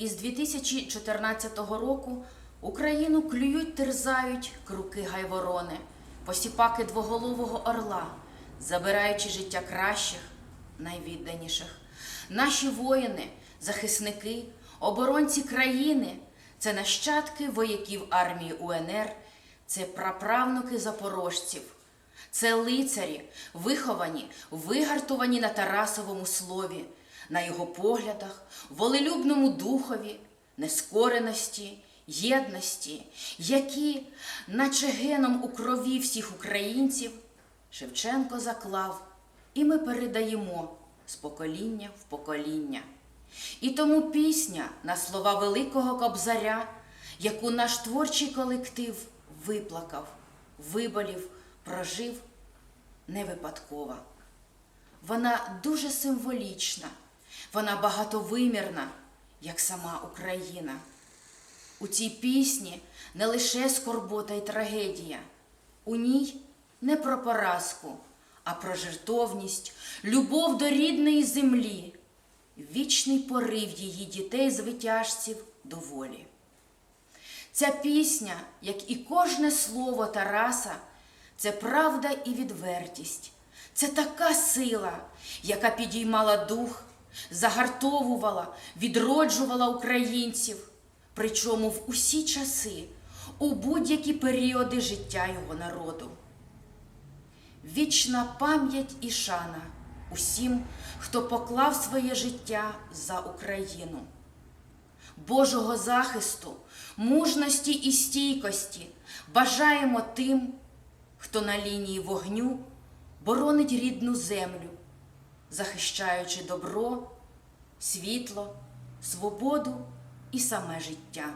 Із 2014 року Україну клюють, терзають круки гайворони, посіпаки двоголового орла, забираючи життя кращих, найвідданіших. Наші воїни, захисники, оборонці країни це нащадки вояків армії УНР, це праправнуки запорожців. Це лицарі, виховані, вигартовані на Тарасовому слові, на його поглядах, волелюбному духові, нескореності, єдності, які, наче геном у крові всіх українців, Шевченко заклав, і ми передаємо з покоління в покоління. І тому пісня на слова Великого Кобзаря, яку наш творчий колектив виплакав, виболів, прожив, не випадкова. Вона дуже символічна, вона багатовимірна, як сама Україна. У цій пісні не лише скорбота і трагедія, у ній не про поразку, а про жертовність, любов до рідної землі, вічний порив її дітей звитяжців до волі. Ця пісня, як і кожне слово Тараса, це правда і відвертість. Це така сила, яка підіймала дух, загартовувала, відроджувала українців, причому в усі часи, у будь-які періоди життя його народу. Вічна пам'ять і шана усім, хто поклав своє життя за Україну. Божого захисту, мужності і стійкості бажаємо тим, хто на лінії вогню боронить рідну землю, захищаючи добро, світло, свободу і саме життя.